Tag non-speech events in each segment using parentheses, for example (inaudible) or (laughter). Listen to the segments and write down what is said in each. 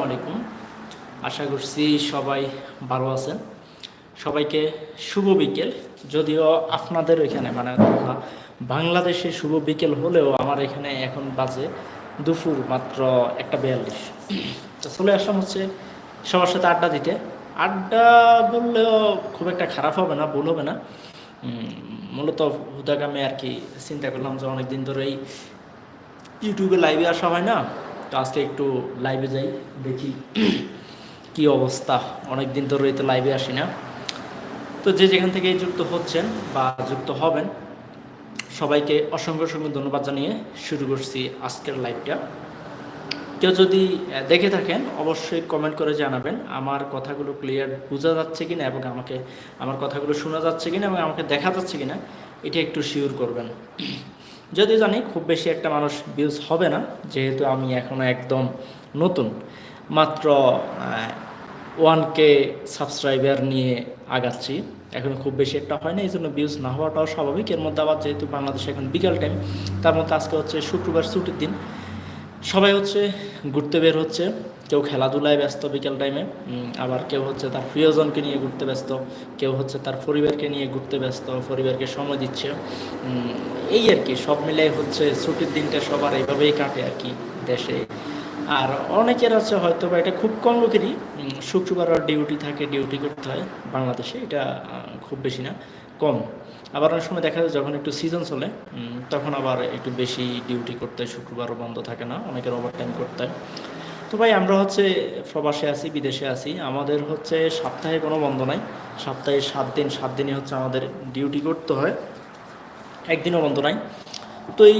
আলাইকুম। আশা করছি সবাই ভালো আছেন। সবাইকে শুভ বিকেল। যদিও আপনাদের ওইখানে মানে বাংলাদেশে শুভ বিকেল হলেও আমার এখানে এখন বাজে দুপুর মাত্র একটা বিয়াল্লিশ। তো চলে আসলাম হচ্ছে সবার সাথে আড্ডা দিতে। আড্ডা বললেও খুব একটা খারাপ হবে না, ভুল হবে না। মূলত হুদাগামে আর কি চিন্তা করলাম যে অনেকদিন ধরে ধরেই ইউটিউবে লাইভে আসা হয় না। তো আজকে একটু লাইভে যাই, দেখি (clears throat) কি অবস্থা। অনেক দিন ধরে তো লাইভে আসি না। তো যে যেখান থেকে যুক্ত হচ্ছেন বা যুক্ত হবেন, সবাইকে অসংখ্য অসংখ্য ধন্যবাদ জানিয়ে শুরু করছি আজকের লাইভটা কেউ যদি দেখে থাকেন, অবশ্যই কমেন্ট করে জানাবেন, আমার কথাগুলো ক্লিয়ার বোঝা যাচ্ছে কিনা এবং আমাকে, আমার কথাগুলো শোনা যাচ্ছে কিনা এবং আমাকে দেখা যাচ্ছে কিনা, এটা একটু শিওর করবেন। (clears throat) যদি জানি খুব বেশি একটা মানুষ ভিউজ হবে না, যেহেতু আমি এখনও একদম নতুন। মাত্র ওয়ান কে সাবস্ক্রাইবার নিয়ে আগাচ্ছি। এখন খুব বেশি একটা হয় না এই জন্য ভিউজ না হওয়াটাও স্বাভাবিক। এর মধ্যে আবার যেহেতু বাংলাদেশে এখন বিকাল টাইম তার মধ্যে আজকে হচ্ছে শুক্রবার ছুটির দিন। সবাই হচ্ছে ঘুরতে বের হচ্ছে। কেউ খেলাধুলায় ব্যস্ত বিকেল টাইমে আবার কেউ হচ্ছে তার প্রিয়জনকে নিয়ে ঘুরতে ব্যস্ত, কেউ হচ্ছে তার পরিবারকে নিয়ে ঘুরতে ব্যস্ত, পরিবারকে সময় দিচ্ছে। এই আর কি, সব মিলে হচ্ছে ছুটির দিনটা সবার এইভাবেই কাটে আর কি দেশে। আর অনেকের আছে হয়তো বা এটা খুব কম লোকেরই শুক্রবার ডিউটি থাকে ডিউটি করতে হয়। বাংলাদেশে এটা খুব বেশি না, কম। আবার অনেক সময় দেখা যায় যখন একটু সিজন চলে তখন আবার একটু বেশি ডিউটি করতে, শুক্রবারও বন্ধ থাকে না, অনেকের ওভার টাইম করতে তো ভাই, আমরা হচ্ছে প্রবাসে আছি, বিদেশে আছি। আমাদের হচ্ছে সপ্তাহে কোনো বন্ধ নাই। সপ্তাহে সাত দিন, সাত দিনই হচ্ছে আমাদের ডিউটি করতে হয়। একদিনও বন্ধ নাই। তো এই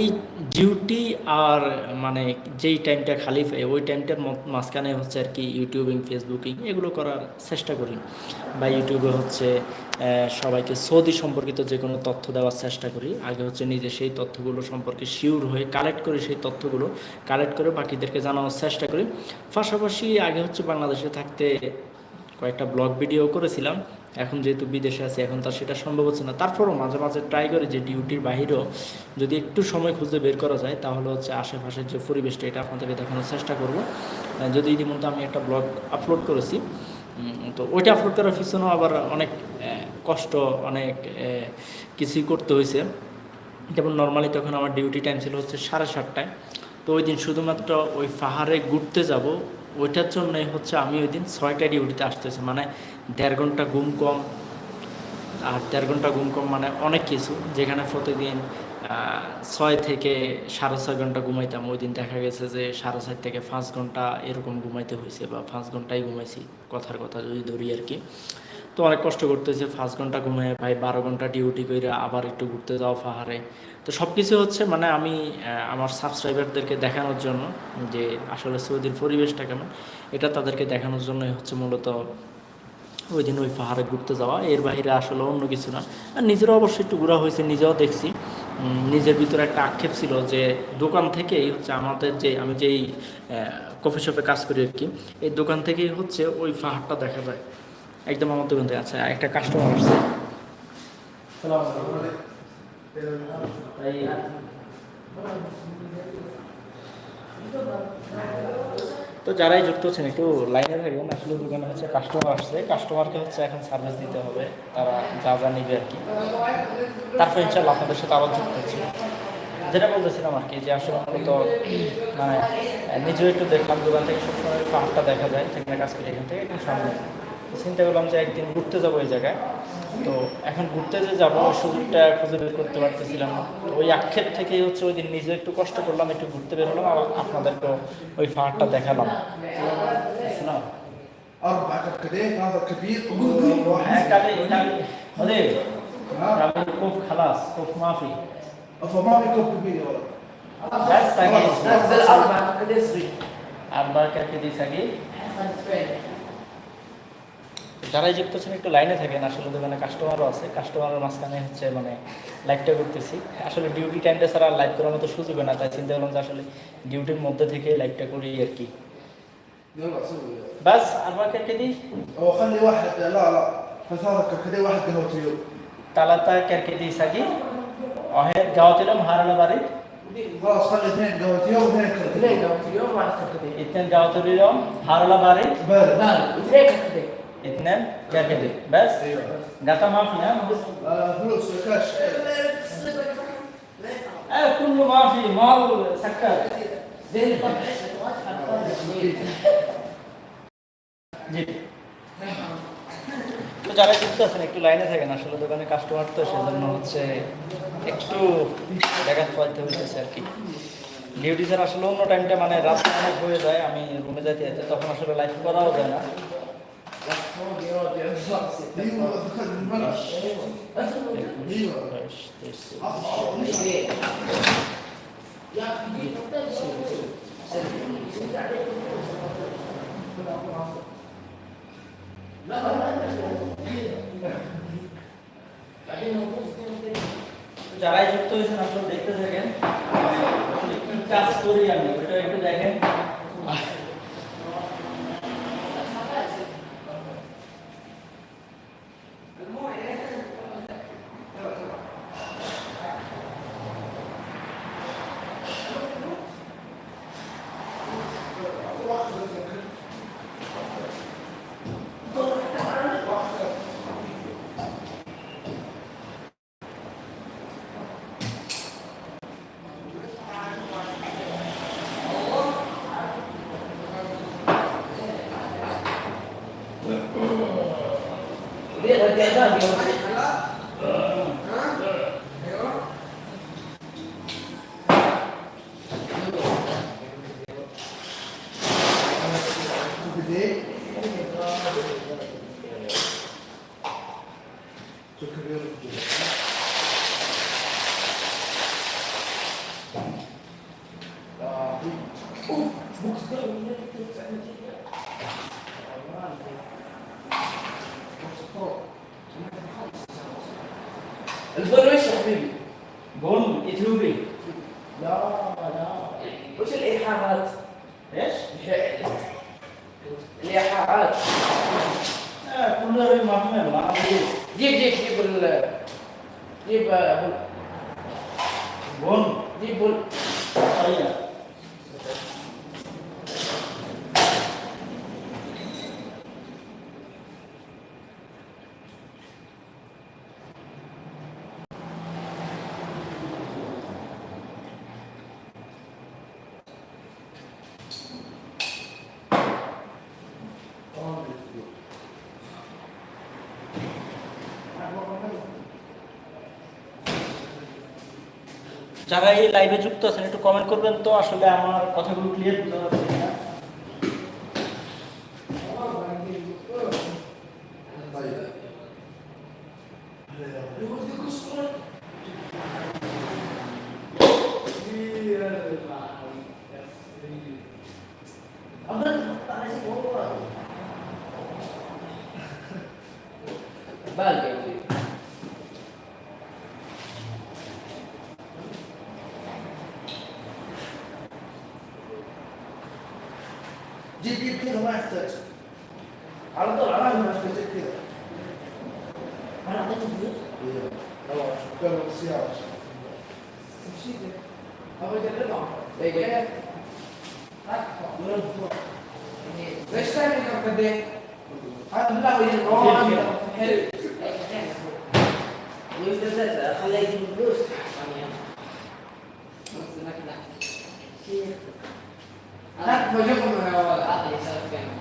এই ডিউটি আর মানে যেই টাইমটা খালি পাই ওই টাইমটার মাঝখানে হচ্ছে আর কি ইউটিউবিং ফেসবুকিং এগুলো করার চেষ্টা করি। বা ইউটিউবে হচ্ছে সবাইকে সৌদি সম্পর্কিত যে কোনো তথ্য দেওয়ার চেষ্টা করি। আগে হচ্ছে নিজে সেই তথ্যগুলো সম্পর্কে শিওর হয়ে কালেক্ট করে সেই তথ্যগুলো কালেক্ট করে বাকিদেরকে জানানোর চেষ্টা করি। পাশাপাশি আগে হচ্ছে বাংলাদেশে থাকতে কয়েকটা ব্লগ ভিডিও করেছিলাম। এখন যেহেতু বিদেশে আছি, এখন তার সেটা সম্ভব হচ্ছে না। তারপরও মাঝে মাঝে ট্রাই করি যে ডিউটির বাহিরেও যদি একটু সময় খুঁজে বের করা যায়, তাহলে হচ্ছে আশেপাশের যে পরিবেশটা, এটা আপনাদেরকে দেখানোর চেষ্টা করব। যদি ইতিমধ্যে আমি একটা ব্লগ আপলোড করেছি তো ওইটা আপলোড করার পিছনেও আবার অনেক কষ্ট, অনেক কিছুই করতে হয়েছে যেমন নর্মালি তখন আমার ডিউটি টাইম ছিল হচ্ছে সাড়ে সাতটায়। তো ওই দিন শুধুমাত্র ওই পাহাড়ে ঘুরতে যাব, ওইটার জন্যই হচ্ছে আমি ওই দিন ছয়টা ডিউটিতে আসতেছি। মানে দেড় ঘণ্টা ঘুম কম, আর দেড় ঘণ্টা ঘুম কম মানে অনেক কিছু। যেখানে প্রতিদিন ছয় থেকে সাড়ে ছয় ঘণ্টা ঘুমাইতাম। ওই দিন দেখা গেছে যে সাড়ে ছয় থেকে পাঁচ ঘণ্টা এরকম ঘুমাইতে হয়েছে বা পাঁচ ঘন্টাই ঘুমাইছি, কথার কথা যদি ধরি আর কি। তো অনেক কষ্ট করতেছে, পাঁচ ঘণ্টা ঘুমাই ভাই বারো ঘণ্টা ডিউটি করে আবার একটু ঘুরতে যাওয়া পাহাড়ে। তো সব কিছু হচ্ছে মানে আমি আমার সাবস্ক্রাইবারদেরকে দেখানোর জন্য যে আসলে সৌদির পরিবেশটা কেমন, এটা তাদেরকে দেখানোর জন্যই হচ্ছে মূলত ওই দিন ওই পাহাড়ে ঘুরতে যাওয়া। এর বাইরে আসলে অন্য কিছু না। আর নিজেরও অবশ্যই একটু ঘোরা হয়েছে, নিজেও দেখছি। নিজের ভিতরে একটা আক্ষেপ ছিল যে দোকান থেকেই হচ্ছে আমাদের যে, আমি যেই কফি শপে কাজ করি আর কি, এই দোকান থেকেই হচ্ছে ওই পাহাড়টা দেখা যায়। একদম আমার দোকান থেকে আচ্ছা একটা কাস্টমার আসছে। তো যারাই যুক্ত হচ্ছেন একটু লাইনে থাকবেন, আসলে দোকানে হচ্ছে কাস্টমার আসছে। কাস্টমারকে হচ্ছে এখন সার্ভিস দিতে হবে, তারা যা যা নিবে আর কি। তারপর ইনশাল্লাহ আপনাদের সাথে আবার যুক্ত হচ্ছে। যেটা বলতেছিলাম আর কি, যে আসলে মূলত মানে নিজেও একটু দেখলাম, দোকান থেকে সবসময় পাহাড়টা দেখা যায় সেখানে কাজ করি, এখান থেকে একটু সামনে। তো চিন্তা করলাম যে একদিন ঘুরতে যাবো ওই জায়গায় তো এখন ঘুরতে যে যাবো ওই সুযোগটা খুঁজে বের করতে পারতেছিলাম না তো ওই আক্ষেপ থেকেই হচ্ছে ওই দিন নিজে একটু কষ্ট করলাম একটু ঘুরতে বের হলাম আর আপনাদেরকে ওই পাহাড়টা দেখালাম শোনা أربع كبكدين هذا كبير হ্যাঁ وواحد কালি কালি হলে কালি কোফ খালাস কোফ মাফি فما في كوب كبير يا ولد بس سجل نزل أربع كده صغير যারাই যুক্ত আছেন একটু লাইনে থাকেন আসলে দোকানে কাস্টমারও আছে কাস্টমারের মাঝখানে হচ্ছে মানে লাইভটা করতেছি আসলে ডিউটি টাইমটা ছাড়া লাইভ করার মতো সুযোগ হয় না তাই চিন্তা করলাম যে আসলে ডিউটির মধ্যে থেকে লাইভটা করি আর কি يلا سوي বাস আব্বার কাকে দিই هو خلي واحد لا لا بس هذا كبكدين واحد قهوة تيوب তালাতা কাকে দিই সাগি অহেদ গাওয়াতিলাম হারালা বাড়ি خلاص خلي اثنين قهوة يوم واثنين اثنين كركديه قهوة اليوم واحد كركديه اثنين قهوة اليوم هارلا باري بارد بارد اثنين كركديه اثنين كركدي بس قطع ما في نعم آه، فلوس كاش آه كله ما في مال سكر زين জি তো যারা যুক্ত আছেন একটু লাইনে থাকেন আসলে দোকানে কাস্টমার তো সেজন্য হচ্ছে একটু দেখা পাইতে হইতেছে আর কি ডিউটি স্যার আসলে অন্য টাইমটা মানে রাত অনেক হয়ে যায় আমি রুমে যাইতে যাইতে তখন আসলে লাইফ করাও যায় না ايوه دخل الملعب ايوه বাইশ, তেইশ, যারাই যুক্ত হয়েছেন আসলে দেখতে থাকেন আসলে কি কাজ করি আমি ওটা একটু দেখেন 给他点赞 الفول وش يا حبيبي؟ بون إثيوبي. لا لا. وش الإيحاءات؟ إيش؟ الإيحاءات. آه كله غير مفهوم ما جيب جيب جيب ال جيب آه، بون جيب بون طيب. যারা এই লাইভে যুক্ত আছেন, একটু কমেন্ট করবেন তো আসলে আমার কথাগুলো ক্লিয়ার বুঝতে পারছি Vale. ಎಷ್ಟು ಟೈಮ್ ಇದೆ ಕದ್ದೆ ಅಲ್ಲ ಇದು ರಾಂಗ್ ಹೆಲ್ಪ್ يوجد خليج الفلوس لا تفاجئهم هو العقل يسولف بينهم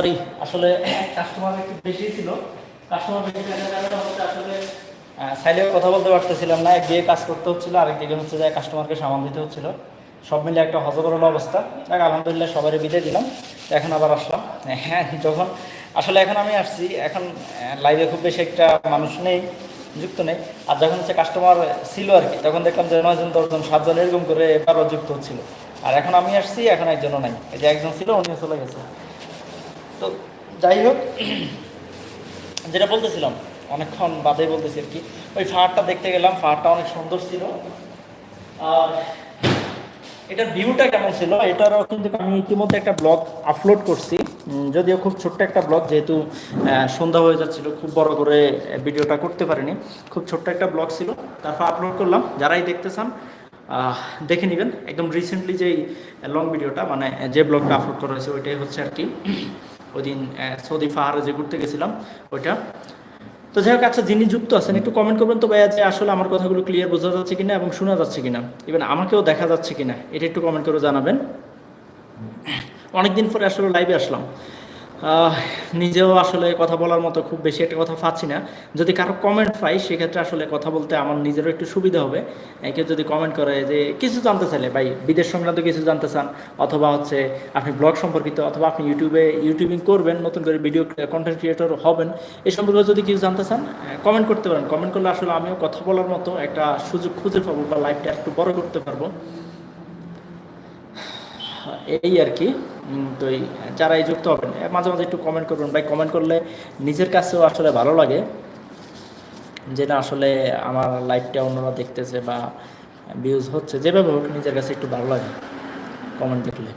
সরি আসলে কাস্টমার একটু বেশি ছিল। কাস্টমার বেশি থাকার কারণে হচ্ছে আসলে সাইলেও কথা বলতে পারতেছিলাম না। একদিকে কাজ করতে হচ্ছিল, আরেকদিকে হচ্ছে যে কাস্টমারকে সামাল দিতে হচ্ছিল। সব মিলে একটা হজবরল অবস্থা। দেখ আলহামদুলিল্লাহ সবারই বিদায় দিলাম। এখন আবার আসলাম। হ্যাঁ যখন, আসলে এখন আমি আসছি। এখন লাইভে খুব বেশি একটা মানুষ নেই, যুক্ত নেই। আর যখন হচ্ছে কাস্টমার ছিল আর কি, তখন দেখলাম যে নয়জন, দশজন, সাতজন এরকম করে এবারও যুক্ত হচ্ছিল। আর এখন আমি আসছি, এখন একজনও নাই। এই যে একজন ছিল, উনিও চলে গেছে। তো যাই হোক, যেটা বলতেছিলাম, অনেকক্ষণ বাদে বলতেছি আর কি। ওই ফাহারটা দেখতে গেলাম ফাহারটা অনেক সুন্দর ছিল। আর এটার ভিউটা কেমন ছিল? এটারও কিন্তু আমি ইতিমধ্যে একটা ব্লগ আপলোড করছি। যদিও খুব ছোট্ট একটা ব্লগ যেহেতু সন্ধ্যা হয়ে যাচ্ছিল, খুব বড় করে ভিডিওটা করতে পারিনি। খুব ছোট্ট একটা ব্লগ ছিল, তারপর আপলোড করলাম। যারাই দেখতে চান দেখে নেবেন। একদম রিসেন্টলি যেই লং ভিডিওটা মানে যে ব্লগটা আপলোড করা হয়েছে, ওইটাই হচ্ছে আর কি। ওই দিন সৌদি ফাহারে যে ঘুরতে গেছিলাম, ওইটা। তো যাই হোক আচ্ছা যিনি যুক্ত আছেন, একটু কমেন্ট করবেন তো ভাইয়া যে আসলে আমার কথাগুলো ক্লিয়ার বোঝা যাচ্ছে কিনা এবং শোনা যাচ্ছে কিনা। ইভেন আমাকেও দেখা যাচ্ছে কিনা, এটা একটু কমেন্ট করে জানাবেন। অনেকদিন পরে আসলে লাইভে আসলাম। নিজেও আসলে কথা বলার মতো খুব বেশি একটা কথা পাচ্ছি না। যদি কারও কমেন্ট পাই, সেক্ষেত্রে আসলে কথা বলতে আমার নিজেরও একটু সুবিধা হবে। কেউ যদি কমেন্ট করে যে, কিছু জানতে চাইলে, ভাই, বিদেশ সংক্রান্ত কিছু জানতে চান, অথবা হচ্ছে আপনি ব্লগ সম্পর্কিত, অথবা আপনি ইউটিউবে ইউটিউবিং করবেন, নতুন করে ভিডিও কন্টেন্ট ক্রিয়েটর হবেন এই সম্পর্কে যদি কিছু জানতে চান কমেন্ট করতে পারেন। কমেন্ট করলে আসলে আমিও কথা বলার মতো একটা সুযোগ খুঁজে পাবো বা লাইভটা একটু বড় করতে পারব। এই আর কি। তো এই যারা এই যুক্ত হবেন মাঝে মাঝে একটু কমেন্ট করবেন। ভাই কমেন্ট করলে নিজের কাছেও আসলে ভালো লাগে যে না, আসলে আমার লাইফটা অন্যরা দেখতেছে বা ভিউজ হচ্ছে। যেভাবে হোক, নিজের কাছে একটু ভালো লাগে কমেন্ট দেখলে।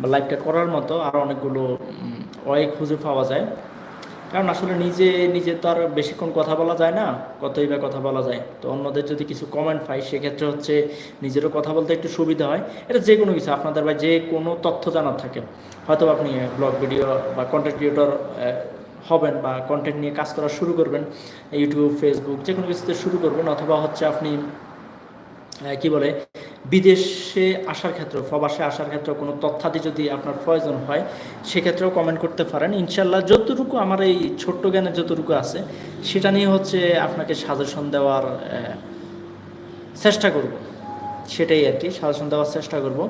বা লাইভটা করার মতো আরও অনেকগুলো ওয়ে খুঁজে পাওয়া যায়। কারণ আসলে নিজে নিজে তো আর বেশিক্ষণ কথা বলা যায় না, কতই বা কথা বলা যায়। তো অন্যদের যদি কিছু কমেন্ট পাই, সেক্ষেত্রে হচ্ছে নিজেরও কথা বলতে একটু সুবিধা হয়। এটা যে কোনো কিছু, আপনাদের বা যে কোনো তথ্য জানার থাকে। হয়তো আপনি ব্লগ ভিডিও বা কন্টেন্ট ক্রিয়েটর হবেন বা কন্টেন্ট নিয়ে কাজ করা শুরু করবেন ইউটিউব ফেসবুক যে কোনো কিছুতে শুরু করবেন, অথবা হচ্ছে আপনি কি বলে বিদেশে আসার ক্ষেত্রে প্রবাসে আসার ক্ষেত্রে কোনো তথ্যাদি যদি আপনার প্রয়োজন হয়, সেক্ষেত্রেও কমেন্ট করতে পারেন। ইনশাল্লাহ যতটুকু আমার এই ছোট্ট জ্ঞানে যতটুকু আছে, সেটা নিয়ে হচ্ছে আপনাকে সাজেশন দেওয়ার চেষ্টা করব। সেটাই আর কি সাজেশন দেওয়ার চেষ্টা করব।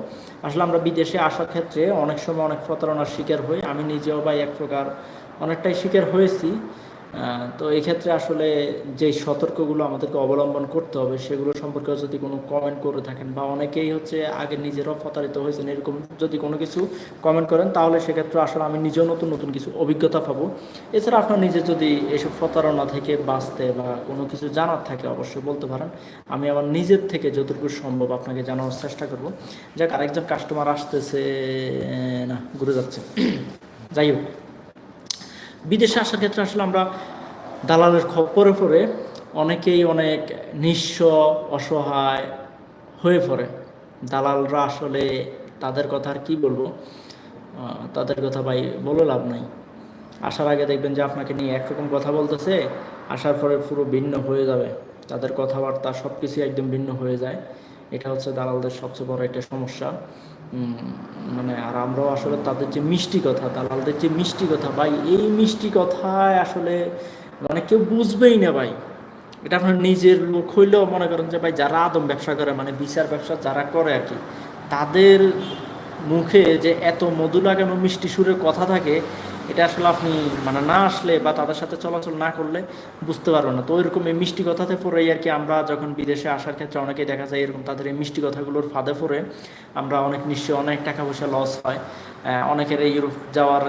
আসলে আমরা বিদেশে আসার ক্ষেত্রে অনেক সময় অনেক প্রতারণার শিকার হই। আমি নিজেও বা এক প্রকার অনেকটাই শিকার হয়েছি। তো এই ক্ষেত্রে আসলে যেই সতর্কগুলো আমাদেরকে অবলম্বন করতে হবে, সেগুলো সম্পর্কে যদি কোনো কমেন্ট করে থাকেন বা অনেকেই হচ্ছে আগে নিজেরাও প্রতারিত হয়েছেন, এরকম যদি কোনো কিছু কমেন্ট করেন, তাহলে সেক্ষেত্রে আসলে আমি নিজেও নতুন নতুন কিছু অভিজ্ঞতা পাবো। এছাড়া আপনার নিজে যদি এসব প্রতারণা থেকে বাঁচতে বা কোনো কিছু জানার থাকে, অবশ্যই বলতে পারেন। আমি আমার নিজের থেকে যতটুকু সম্ভব আপনাকে জানানোর চেষ্টা করব। যাক, আরেকজন কাস্টমার আসতেছে, না, ঘুরে যাচ্ছে। যাই হোক। বিদেশে আসার ক্ষেত্রে আসলে আমরা দালালের খপরে পড়ে অনেকেই অনেক নিঃস্ব, অসহায় হয়ে পড়ে। দালালরা আসলে তাদের কথা আর কী বলব? তাদের কথা ভাই বলে লাভ নাই। আসার আগে দেখবেন যে আপনাকে নিয়ে একরকম কথা বলতেছে, আসার পরে পুরো ভিন্ন হয়ে যাবে। তাদের কথাবার্তা সব কিছু একদম ভিন্ন হয়ে যায়। এটা হচ্ছে দালালদের সবচেয়ে বড় একটা সমস্যা। মানে আর আমরাও আসলে তাদের যে মিষ্টি কথা, দালালদের যে মিষ্টি কথা, ভাই, এই মিষ্টি কথায় আসলে মানে কেউ বুঝবেই না, ভাই। এটা আপনার নিজের লোক হইলেও মনে করেন যে, ভাই, যারা আদম ব্যবসা করে মানে বিচার ব্যবসা যারা করে আর কি, তাদের মুখে যে এত মধু লাগানো মিষ্টি সুরের কথা থাকে এটা আসলে আপনি মানে না আসলে বা তাদের সাথে চলাচল না করলে বুঝতে পারবেন না। তো ওইরকম এই মিষ্টি কথাতে পড়েই আর কি আমরা যখন বিদেশে আসার ক্ষেত্রে অনেকেই দেখা যায় এরকম তাদের এই মিষ্টি কথাগুলোর ফাঁদে পড়ে। আমরা অনেক নিশ্চয় অনেক টাকা পয়সা লস হয়। অনেকের ইউরোপ যাওয়ার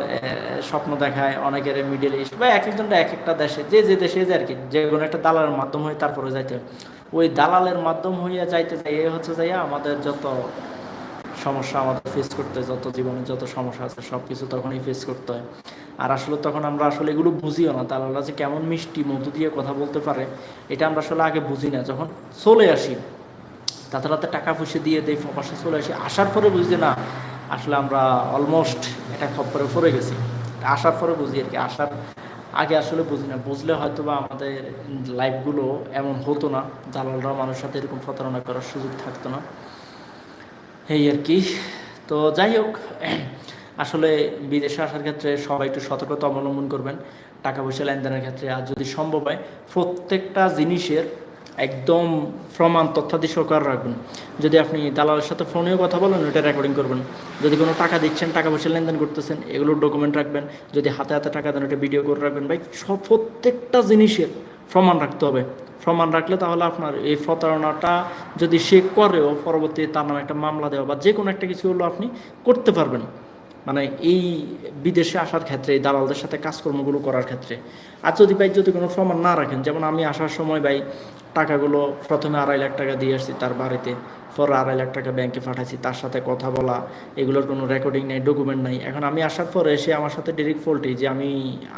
স্বপ্ন দেখায়, অনেকের মিডিল ইস্ট বা এক একজনটা এক একটা দেশে, যে যে দেশে যায় আর কি, যে কোনো একটা দালালের মাধ্যম হয়ে তারপরে যাইতে ওই দালালের মাধ্যম হইয়া যাইতে যাই হচ্ছে যাইয়া আমাদের যত সমস্যা আমাদের ফেস করতে হয়, যত জীবনে যত সমস্যা আছে সব কিছু তখনই ফেস করতে হয়। আর আসলে তখন আমরা আসলে এগুলো বুঝিও না দালালরা যে কেমন মিষ্টি মধু দিয়ে কথা বলতে পারে এটা আমরা আসলে আগে বুঝি না। যখন চলে আসি তাতে রাতে টাকা পয়সা দিয়ে দেয় পাশে চলে আসি আসার পরে বুঝি না আসলে আমরা অলমোস্ট এটা খপ্পরে পড়ে গেছি। আসার পরে বুঝি আর কি আসার আগে আসলে বুঝি না। বুঝলে হয়তো বা আমাদের লাইফগুলো এমন হতো না দালালরা মানুষের সাথে এরকম প্রতারণা করার সুযোগ থাকতো না। এই আর কি। তো যাই হোক, (clears throat) আসলে বিদেশে আসার ক্ষেত্রে সবাই একটু সতর্কতা অবলম্বন করবেন। টাকা পয়সা লেনদেনের ক্ষেত্রে। আর যদি সম্ভব হয়, প্রত্যেকটা জিনিসের একদম প্রমাণ, তথ্যাদি সহকার রাখবেন। যদি আপনি দালালের সাথে ফোনেও কথা বলেন ওটা রেকর্ডিং করবেন। যদি কোনো টাকা দিচ্ছেন, টাকা পয়সা লেনদেন করতেছেন, এগুলোর ডকুমেন্ট রাখবেন। যদি হাতে হাতে টাকা দেন ওটা ভিডিও করে রাখবেন। ভাই, সব প্রত্যেকটা জিনিসের প্রমাণ রাখতে হবে। প্রমাণ রাখলে তাহলে আপনার এই প্রতারণাটা যদি সে করেও পরবর্তী তার নামে একটা মামলা দেওয়া বা যে কোনো একটা কিছু হলো আপনি করতে পারবেন। মানে এই বিদেশে আসার ক্ষেত্রে, এই দালালদের সাথে কাজকর্মগুলো করার ক্ষেত্রে। আর যদি ভাই, যদি কোনো প্রমাণ না রাখেন, যেমন আমি আসার সময় ভাই টাকাগুলো প্রথমে আড়াই লাখ টাকা দিয়ে আসছি তার বাড়িতে। পর আড়াই লাখ টাকা ব্যাংকে পাঠাইছি, তার সাথে কথা বলা, এগুলোর কোনো রেকর্ডিং নেই ডকুমেন্ট নাই। এখন আমি আসার পরে সে আমার সাথে ডিরেক্ট ফল্টি যে আমি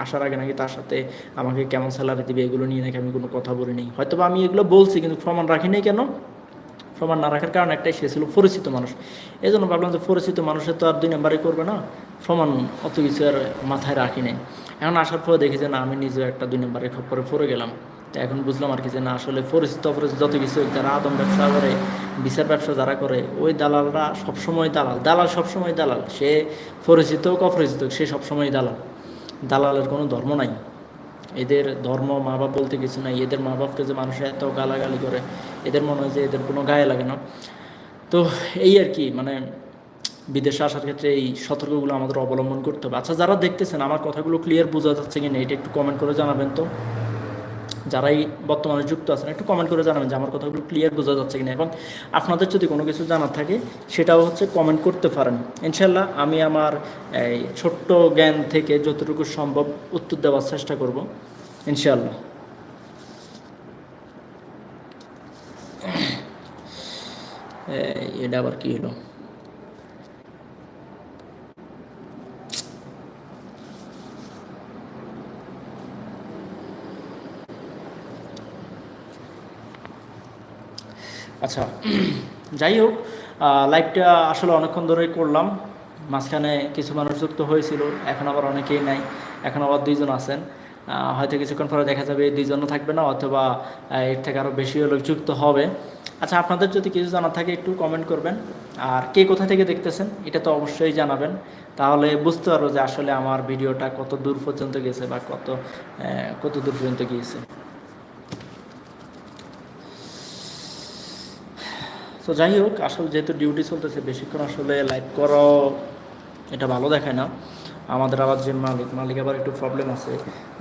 আসার আগে নাকি তার সাথে আমাকে কেমন স্যালারি দিবে, এগুলো নিয়ে নাকি আমি কোনো কথা বলি নেই হয়তো আমি এগুলো বলছি কিন্তু প্রমাণ রাখি নাই কেন? প্রমাণ না রাখার কারণ একটাই, সে ছিল পরিচিত মানুষ। এই জন্য ভাবলাম যে পরিচিত মানুষের তো আর দুই নাম্বারই করবে না, প্রমাণ অত কিছু আর মাথায় রাখি নাই। এখন আসার পরে দেখি যে না, আমি নিজেও একটা দুই নাম্বারের খপ্পরে পড়ে গেলাম। তো এখন বুঝলাম আর কি যে না, আসলে পরিচিত অপরিচিত যত কিছু যারা আদম ব্যবসা করে, বিচার ব্যবসা যারা করে, ওই দালালরা সবসময় দালাল। দালাল সবসময় দালাল। সে পরিচিত হোক, অপরিচিত হোক, সে সবসময় দালাল। দালালের কোনো ধর্ম নাই। এদের ধর্ম মা বাপ বলতে কিছু নাই। এদের মা বাপকে যে মানুষ এত গালাগালি করে, এদের মনে হয় যে এদের কোনো গায়ে লাগে না। তো এই আর কি মানে বিদেশে আসার ক্ষেত্রে এই সতর্কগুলো আমাদের অবলম্বন করতে হবে। আচ্ছা যারা দেখতেছেন, আমার কথাগুলো ক্লিয়ার বোঝা যাচ্ছে কি না এটা একটু কমেন্ট করে জানাবেন তো। যারাই বর্তমানে যুক্ত আছেন, একটু কমেন্ট করে জানাবেন যে আমার কথাগুলো ক্লিয়ার বোঝা যাচ্ছে কিনা এবং আপনাদের যদি কোনো কিছু জানার থাকে, সেটাও হচ্ছে কমেন্ট করতে পারেন। ইনশাল্লাহ আমি আমার এই ছোট্ট জ্ঞান থেকে যতটুকু সম্ভব উত্তর দেওয়ার চেষ্টা করব ইনশাল্লাহ এটা আবার কি হলো? আচ্ছা (clears throat) যাই হোক লাইভটা আসলে অনেকক্ষণ ধরেই করলাম। মাঝখানে কিছু মানুষ যুক্ত হয়েছিল, এখন আবার অনেকেই নাই, এখন আবার দুইজন আছেন। হয়তো কিছুক্ষণ পরে দেখা যাবে দুইজনও থাকবে না, অথবা এর থেকে আরও বেশি লোক যুক্ত হবে। আচ্ছা আপনাদের যদি কিছু জানার থাকে একটু কমেন্ট করবেন। আর কে কোথা থেকে দেখতেছেন, এটা তো অবশ্যই জানাবেন। তাহলে বুঝতে পারব যে আসলে আমার ভিডিওটা কত দূর পর্যন্ত গেছে বা কত কত দূর পর্যন্ত গিয়েছে। তো যাই হোক আসলে যেহেতু ডিউটি চলতেছে, বেশিক্ষণ আসলে লাইভ করাও এটা ভালো দেখায় না। আমাদের আবার যে মালিক মালিক আবার একটু প্রবলেম আছে।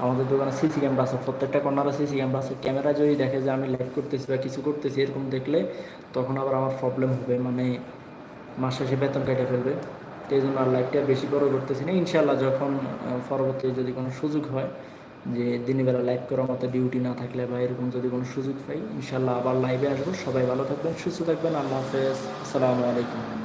আমাদের দোকানে সিসি ক্যামেরা আছে, প্রত্যেকটা কর্নারে সিসি ক্যামেরা আছে। ক্যামেরা যদি দেখে যে আমি লাইভ করতেছি বা কিছু করতেছি, এরকম দেখলে তখন আবার আমার প্রবলেম হবে। মানে মাস শেষে বেতন কেটে ফেলবে। তো এই জন্য আর লাইভটা বেশি বড় করতেছি না। ইনশাল্লাহ যখন পরবর্তী যদি কোনো সুযোগ হয় যে দিনের বেলা লাইভ করার মতো ডিউটি না থাকলে বা এরকম যদি কোনো সুযোগ পাই ইনশাল্লাহ আবার লাইভে আসব। সবাই ভালো থাকবেন, সুস্থ থাকবেন। আল্লাহ হাফেজ। আসসালামু আলাইকুম।